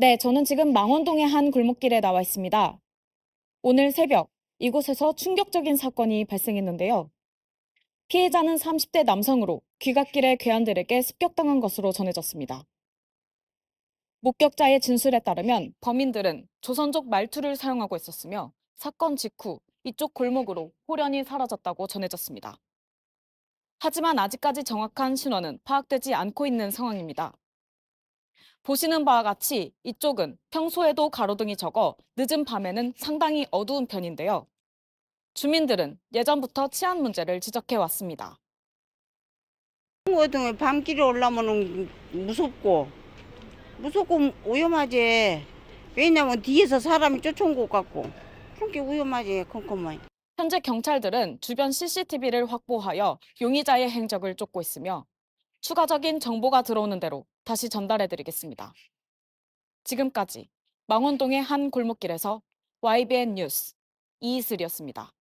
네, 저는 지금 망원동의 한 골목길에 나와 있습니다. 오늘 새벽 이곳에서 충격적인 사건이 발생했는데요. 피해자는 30대 남성으로 귀갓길의 괴한들에게 습격당한 것으로 전해졌습니다. 목격자의 진술에 따르면 범인들은 조선족 말투를 사용하고 있었으며 사건 직후 이쪽 골목으로 호련히 사라졌다고 전해졌습니다. 하지만 아직까지 정확한 신원은 파악되지 않고 있는 상황입니다. 보시는 바와 같이 이쪽은 평소에도 가로등이 적어 늦은 밤에는 상당히 어두운 편인데요. 주민들은 예전부터 치안 문제를 지적해 왔습니다. 어떤 밤길에 올라오면 무섭고 무섭고 위험하지. 왜냐면 뒤에서 사람이 쫓아온 것 같고 그렇게 위험하지 컴컴만. 현재 경찰들은 주변 CCTV를 확보하여 용의자의 행적을 쫓고 있으며 추가적인 정보가 들어오는 대로 다시 전달해 드리겠습니다. 지금까지 망원동의 한 골목길에서 YBN 뉴스 이이슬이었습니다.